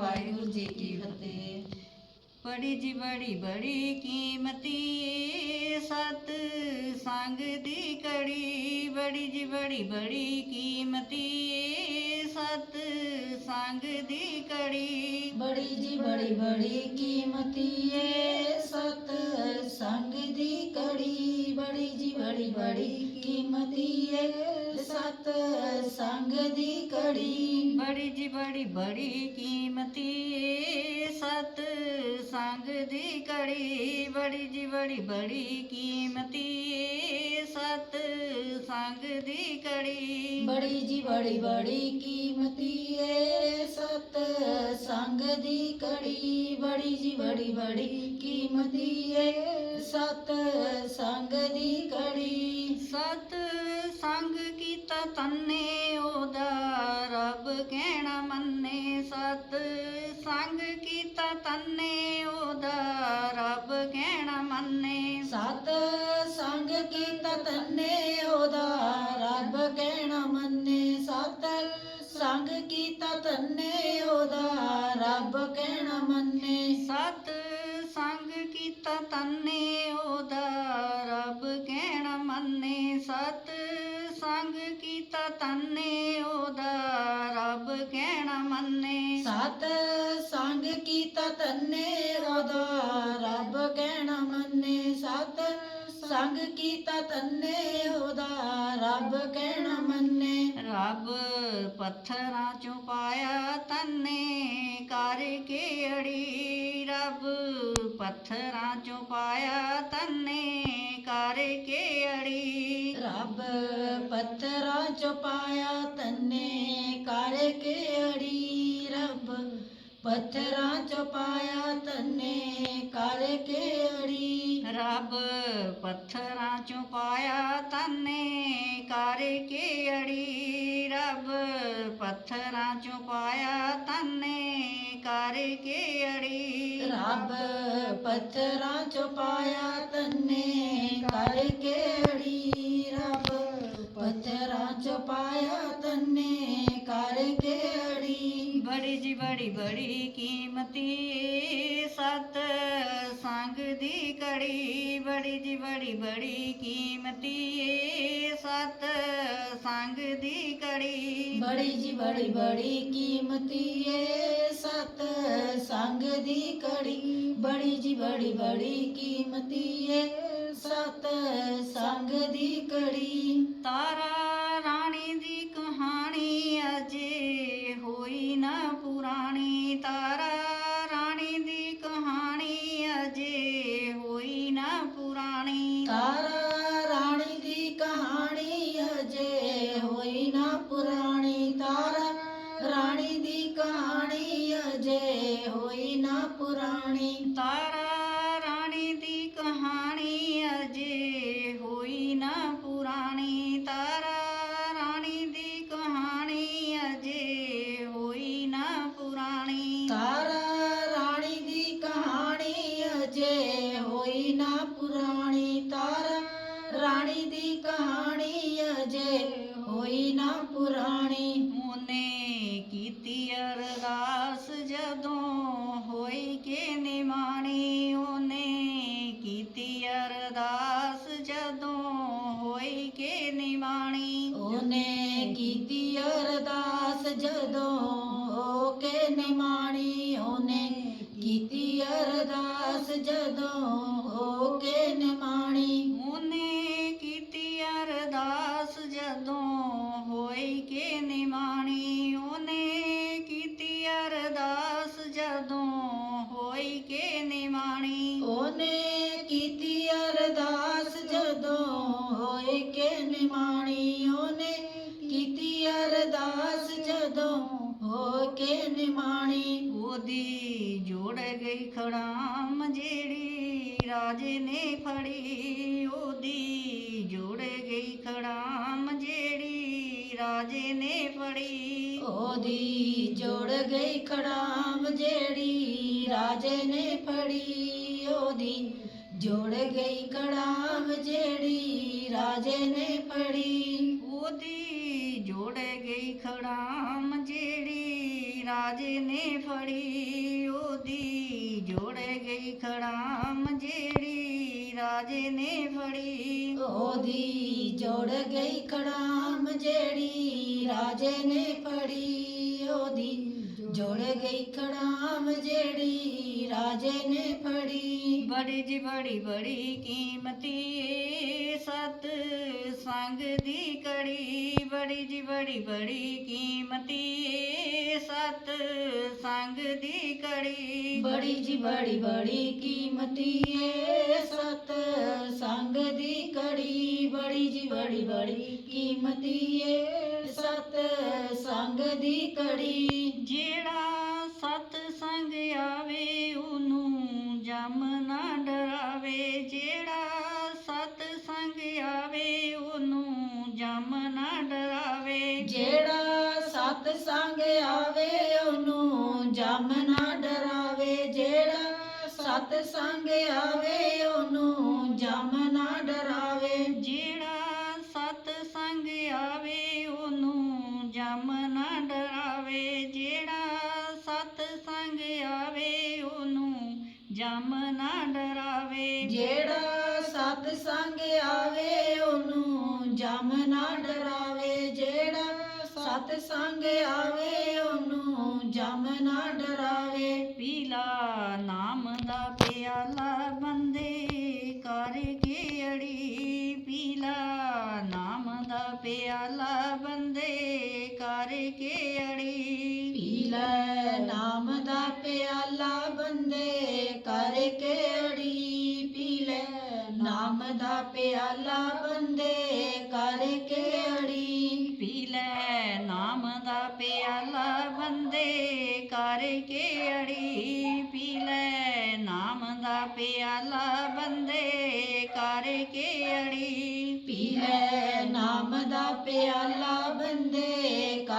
ਵਾਹਿਗੁਰੂ ਜੀ ਕੀ ਫਤਿਹ। ਬੜੀ ਜੀ ਬੜੀ ਬੜੀ ਕੀਮਤੀ ਏ ਸਤ ਸੰਗ ਦੀ ਕੜੀ ਬੜੀ ਜੀ ਬੜੀ ਬੜੀ ਕੀਮਤੀ ਸੰਗ ਦੀ ਕੜੀ। ਬੜੀ ਜੀ ਬੜੀ ਬੜੀ ਕੀਮਤੀ ਏ ਸਤ ਸੰਗ ਦੀ ਕੜੀ। ਬੜੀ ਜੀ ਬੜੀ ਬੜੀ ਕੀਮਤੀ ਏ ਸਤ ਸੰਗ ਦੀ ਕੜੀ। ਬੜੀ ਜੀ ਬੜੀ ਬੜੀ ਕੀਮਤੀ ਏ ਸਤ ਸੰਗ ਦੀ ਕੜੀ। ਬੜੀ ਜੀ ਬੜੀ ਬੜੀ ਕੀਮਤੀ ਏ ਸਤ ਸੰਗ ਦੀ ਕੜੀ। ਬੜੀ ਜੀ ਬੜੀ ਬੜੀ ਕੀਮਤੀ ਏ ਸਤ ਸੰਗ ਦੀ ਕੜੀ। ਬੜੀ ਜੀ ਬੜੀ ਬੜੀ ਕੀਮਤੀ ਏ ਸਤ ਸੰਗ ਦੀ ਕੜੀ। ਸਤ ਸੰਗ ਕੀਤਾ ਤੰਨੇ ਉਹਦਾ ਰੱਬ ਕਹਿਣਾ ਮੰਨੇ। ਸਤ ਸੰਗ ਕੀਤਾ ਤੰਨੇ ਉਹਦਾ ਰੱਬ ਕਹਿਣਾ ਮੰਨੇ। ਸਤ ਸੰਗ ਕੀਤਾ ਤੰਨੇ ਉਹਦਾ ਰੱਬ ਕਹਿਣਾ ਮੰਨੇ ਸਤ ਸੰਗ ਕੀਤਾ ਤੰਨੇ ਉਹਦਾ ਰੱਬ ਕਹਿਣਾ ਮੰਨੇ। ਸਤ ਸੰਗ ਕੀਤਾ ਤੰਨੇ ਉਹਦਾ ਰੱਬ ਕਹਿਣਾ ਮੰਨੇ ਸਤ ਸੰਗ ਕੀਤਾ ਤੰਨੇ ਉਹਦਾ ਰੱਬ ਕਹਿਣਾ ਮੰਨੇ। ਸਤ ਸੰਗ ਕੀਤਾ ਤੰਨੇ ਉਹਦਾ ਰੱਬ ਕਹਿਣਾ ਸੰਗ ਕੀਤਾ ਤੰਨੇ ਉਹਦਾ ਰੱਬ ਕਹਿਣਾ ਮੰਨੇ। ਰੱਬ ਪੱਥਰਾਂ ਚੋਂ ਪਾਇਆ ਤੰਨੇ ਕਰਕੇ ਅੜੀ। ਰੱਬ ਪੱਥਰਾਂ ਚੋਂ ਪਾਇਆ ਤੰਨੇ ਕਰਕੇ ਅੜੀ। ਰੱਬ ਪੱਥਰਾਂ ਚ ਪਾਇਆ ਤੰਨੇ ਕਰਕੇ ਅੜੀ। ਰੱਬ ਪੱਥਰਾਂ ਚ ਪਾਇਆ ਪੱਥਰਾਂ ਚੋਂ ਪਾਇਆ ਤੰਨੇ ਕਰਕੇ ਅੜੀ ਰੱਬ। ਪੱਥਰਾਂ ਚੋਂ ਪਾਇਆ ਤੰਨੇ ਕਰਕੇ ਅੜੀ ਰੱਬ। ਪੱਥਰਾਂ ਚ ਪਾਇਆ ਤੰਨੇ ਕਰਕੇ ਅੜੀ ਰੱਬ। ਪੱਥਰਾਂ ਚ ਪਾਇਆ ਤੰਨੇ ਕਰਕੇ ਅੜੀ। ਬੜੀ ਜੀ ਬੜੀ ਬੜੀ ਕੀਮਤੀ ਏ ਸਤ ਦੀ ਕੜੀ ਬੜੀ ਜੀ ਬੜੀ ਬੜੀ ਕੀਮਤੀ ਏ। ਸਤ ਸੰਗ ਦੀ ਕੜੀ ਬੜੀ ਜੀ ਬੜੀ ਬੜੀ ਕੀਮਤੀ ਏ। ਸਤ ਸੰਗ ਦੀ ਕੜੀ ਬੜੀ ਜੀ ਬੜੀ ਬੜੀ ਕੀਮਤੀ ਏ। ਸਤ ਸੰਗ ਦੀ ਕੜੀ ਤਾਰਾ ਅਜੇ ਹੋਈ ਨਾ ਪੁਰਾਣੀ ਤਾਰਾ ਰਾਣੀ ਦੀ ਕਹਾਣੀ ਅਜੇ ਹੋਈ ਨਾ ਪੁਰਾਣੀ ਤਾਰਾ ਰਾਣੀ ਦੀ ਕਹਾਣੀ ਅਜੇ ਹੋਈ ਨਾ ਪੁਰਾਣੀ। ਤਾਰਾ ਰਾਣੀ ਦੀ ਕਹਾਣੀ ਅਜੇ ਹੋਈ ਨਾ ਪੁਰਾਣੀ ਤਾਰਾ ਰਾਣੀ ਦੀ ਕਹਾਣੀ ਅਜੇ ਹੋਈ ਨਾ ਪੁਰਾਣੀ। ਉਹਨੇ ਕੀਤੀ ਅਰਦਾਸ ਜਦੋਂ ਹੋ ਕੇ ਨਿਮਾਣੀ ਉਹਨੇ ਕੀਤੀ ਅਰਦਾਸ ਜਦੋਂ ਹੋ ਕੇ ਨਿਮਾਣੀ ਉਹਨੇ ਕੀਤੀ ਅਰਦਾਸ ਜਦੋਂ ਹੋਈ ਕੇ ਨਿਮਾਣੀ ਉਹਨੇ ਕੀਤੀ ਅਰਦਾਸ ਜਦੋਂ ਹੋਈ ਕੇ ਨਿਮਾਣੀ ਉਹਨੇ ਕੀਤੀ ਅਰਦਾਸ ਜਦੋਂ ਹੋਏ ਕੇ ਨਿਮਾਣੀ ਉਹਦੀ ਜੋੜ ਗਈ ਖੜਾਮ ਜਿਹੜੀ ਰਾਜੇ ਨੇ ਫੜੀ। ਉਹਦੀ ਜੋੜ ਗਈ ਖੜਾਮ ਜਿਹੜੀ ਰਾਜੇ ਨੇ ਫੜੀ। ਉਹਦੀ ਜੋੜ ਗਈ ਖੜਾਮ ਜਿਹੜੀ ਰਾਜੇ ਨੇ ਫੜੀ। ਉਹਦੀ ਜੋੜ ਗਈ ਕੜਾਮ ਜਿਹੜੀ ਰਾਜੇ ਨੇ ਫੜੀ। ਉਹਦੀ ਜੋੜ ਗਈ ਖੜਾਮ ਜਿਹੜੀ ਰਾਜੇ ਨੇ ਫੜੀ, ਉਹਦੀ ਜੋੜ ਗਈ ਖੜਾਮ ਜਿਹੜੀ। ਰਾਜੇ ਨੇ ਫੜੀ, ਉਹਦੀ ਜੋੜ ਗਈ ਕੜਾਮ ਜਿਹੜੀ। ਰਾਜੇ ਨੇ ਫੜੀ, ਉਹਦੀ ਜੋੜ ਗਈ ਕੜਾਮ ਜਿਹੜੀ। ਰਾਜੇ ਨੇ ਫੜੀ ਬੜੀ ਜੀ ਬੜੀ ਬੜੀ ਕੀਮਤੀ ਸਤ ਸੰਗ ਦੀ ਕੜੀ ਬੜੀ ਜੀ ਬੜੀ ਬੜੀ ਕੀਮਤੀ ਸਤ ਸੰਗ ਦੀ ਕੜੀ ਬੜੀ ਜੀ ਬੜੀ ਬੜੀ ਕੀਮਤੀ ਏ ਸਤ ਸੰਗ ਦੀ ਕੜੀ ਬੜੀ ਜੀ ਬੜੀ ਬੜੀ ਕੀਮਤੀ ਏ ਸਤ ਸੰਗ ਦੀ ਕੜੀ ਜਿਹੜਾ ਸੰਗ ਆਵੇ, ਉਹਨੂੰ ਜਮ ਨਾ ਡਰਾਵੇ। ਜਿਹੜਾ ਸਤ ਸੰਗ ਆਵੇ, ਉਹਨੂੰ ਜਮ ਨਾ ਡਰਾਵੇ। ਜਿਹੜਾ ਸਤ ਸੰਗ ਆਵੇ, ਉਹਨੂੰ ਜਮ ਨਾ ਡਰਾਵੇ। ਜਿਹੜਾ ਸਤ ਸੰਗ ਆਵੇ, ਉਹਨੂੰ ਜਮ ਨਾ ਡਰਾਵੇ। ਜਿਹੜਾ ਸਤ ਸੰਗ ਆਵੇ, ਉਹਨੂੰ ਜਮ ਨਾ ਡਰਾਵੇ। ਜਿਹੜਾ ਸਤ ਸੰਗ ਆਵੇ, ਉਹਨੂੰ ਜਮ ਨਾ ਡਰਾਵੇ। ਪੀਲਾ ਨਾਮ ਦਾ ਪਿਆਲਾ ਬੰਦੇ ਕਰਕੇ ਅੜੀ। ਪੀਲਾ ਨਾਮ ਦਾ ਪਿਆਲਾ ਬੰਦੇ ਕਰਕੇ ਅੜੀ। ਪੀਲਾ ਲੈ ਨਾਮ ਦਾ ਪਿਆਲਾ ਬੰਦੇ ਕਰਕੇ ਅੜੀ। ਪੀ ਲੈ ਨਾਮ ਦਾ ਪਿਆਲਾ ਬੰਦੇ ਬੰਦੇ ਕਰਕੇ ਅੜੀ ਪੀ ਲੈ। ਨਾਮ ਦਾ ਪਿਆਲਾ ਬੰਦੇ ਕਰਕੇ ਅੜੀ ਪੀ ਲੈ। ਨਾਮ ਦਾ ਪਿਆਲਾ